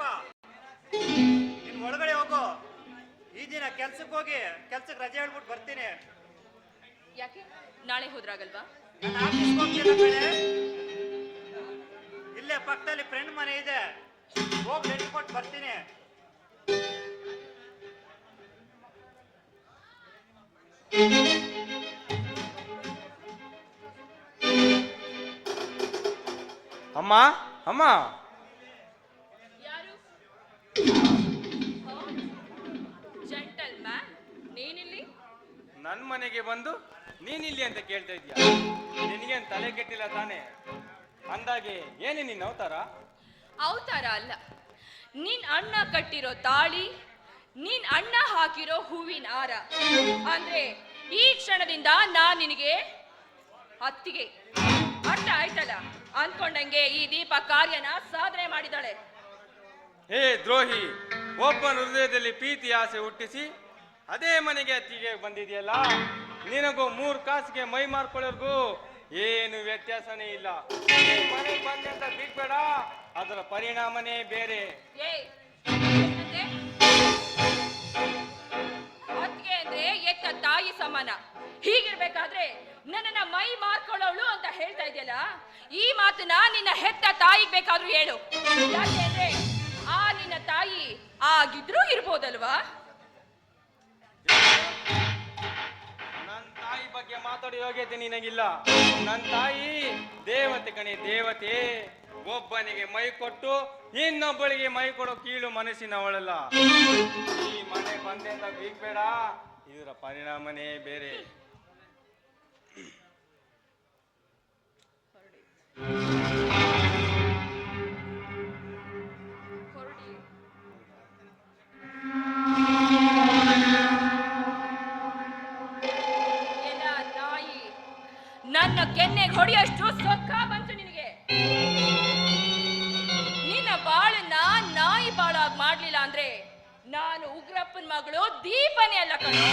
ದೀಪ ನೀನ್ ಒಳಗಡೆ ಹೋಗು. ಈ ದಿನ ಕೆಲ್ಸಕ್ಕೆ ಹೋಗಿ ಕೆಲ್ಸಕ್ಕೆ ರಜೆ ಹೇಳ್ಬಿಟ್ಟು ಬರ್ತೀನಿ. ಯಾಕೆ? ನಾಳೆ ಹೋದ್ರಾಗಲ್ವಾ? ಆಫೀಸ್ಗೆ ಹೋಗ್ತೀನಿ. ಇಲ್ಲೇ ಪಕ್ಕದಲ್ಲಿ ಫ್ರೆಂಡ್ ಮನೆ ಇದೆ. ಹೋಗಿ ರೆಡಿ ಕೊಟ್ಟು ಬರ್ತೀನಿ. ಅಮ್ಮ ಅಮ್ಮ. ಜೆಂಟಲ್ ಮ್ಯಾನ್ ನೀನಿಲ್ಲಿ? ನನ್ನ ಮನೆಗೆ ಬಂದು ನೀನಿಲ್ಲಿ ಅಂತ ಕೇಳ್ತಾ ಇದೀಯ ನಿನಗೇನು ತಲೆ ಕೆಟ್ಟಿಲ್ಲ ತಾನೇ? ಅಂದಾಗೆ ಏನೇ ನಿನ್ನ ಅವತಾರ? ಅವತಾರ ಅಲ್ಲ. ನಿನ್ ಅಣ್ಣ ಕಟ್ಟಿರೋ ತಾಳಿ ನಿನ್ ಅಣ್ಣ ಹಾಕಿರೋ ಹೂವಿನ ಹಾರ. ಅಂದ್ರೆ ಈ ಕ್ಷಣದಿಂದ ನಾನ್ ನಿನಗೆ ಅತ್ತಿಗೆ ಅರ್ಥ ಆಯ್ತಲ್ಲ? ಅನ್ಕೊಂಡಂಗೆ ಈ ದೀಪ ಕಾರ್ಯನ ಸಾಧನೆ ಮಾಡಿದಾಳೆ ಹೇ ದ್ರೋಹಿ ಒಬ್ಬನ ಹೃದಯದಲ್ಲಿ ಪ್ರೀತಿ, ಆಸೆ ಹುಟ್ಟಿಸಿ, ಅದೇ ಮನೆಗೆ ಅತ್ತಿಗೆ ಬಂದಿದೆಯಲ್ಲ? ನಿನಗೂ ಮೂರು ಕಾಸಿಗೆ ಮೈ ಮಾರ್ಕೊಳ್ಳೋರ್ಗೂ ಏನು ವ್ಯತ್ಯಾಸನೇ ಇಲ್ಲ. ಮನೆಗೆ ಅಂತ ಬಿಡ್ಬೇಡ, ಅದರ ಪರಿಣಾಮನೇ ಬೇರೆ? ಅಂದ್ರೆ ಎತ್ತ ತಾಯಿ ಸಮಾನ. ಹೀಗಿರ್ಬೇಕಾದ್ರೆ ನನ್ನನ್ನ ಮೈ ಮಾರ್ಕೊಳ್ಳೋಳು ಅಂತ ಹೇಳ್ತಾ ಇದೆಯಲ್ಲ, ಈ ಮಾತನ್ನ ನಿನ್ನ ಹೆತ್ತ ತಾಯಿಗೆ ಬೇಕಾದ್ರೂ ಹೇಳು. ಯಾಕೆ ಅಂದ್ರೆ ತಾಯಿ ಆಗಿದ್ರೂ ಇರ್ಬೋದಲ್ವಾ? ನನ್ನ ತಾಯಿ ಬಗ್ಗೆ ಮಾತಾಡೋ ಯೋಗ್ಯತೆ ನಿನಗಿಲ್ಲ. ನನ್ನ ತಾಯಿ ದೇವತೆ ಕಣೆ, ದೇವತೆ. ಒಬ್ಬನಿಗೆ ಮೈ ಕೊಟ್ಟು ಇನ್ನೊಬ್ಬಳಿಗೆ ಮೈ ಕೊಡೋ ಕೀಳು ಮನಸ್ಸಿನವಳಲ್ಲ. ಈ ಮನೆ ಬಂದೆ ಅಂತ ಬೀಗ್ಬೇಡ ಇದರ ಪರಿಣಾಮನೇ ಬೇರೆ. ನನ್ನ ಕೆನ್ನೆಗೆ ಹೊಡೆಯಷ್ಟು ಸೊಕ್ಕ ಬಂತು ನಿನಗೆ. ನಿನ್ನ ಬಾಳನ್ನ ನಾಯಿ ಬಾಳಾಗ್ ಮಾಡ್ಲಿಲ್ಲ ಅಂದ್ರೆ ನಾನು ಉಗ್ರಪ್ಪನ ಮಗಳು ದೀಪನೇ ಅಲ್ಲ ಕಣೋ.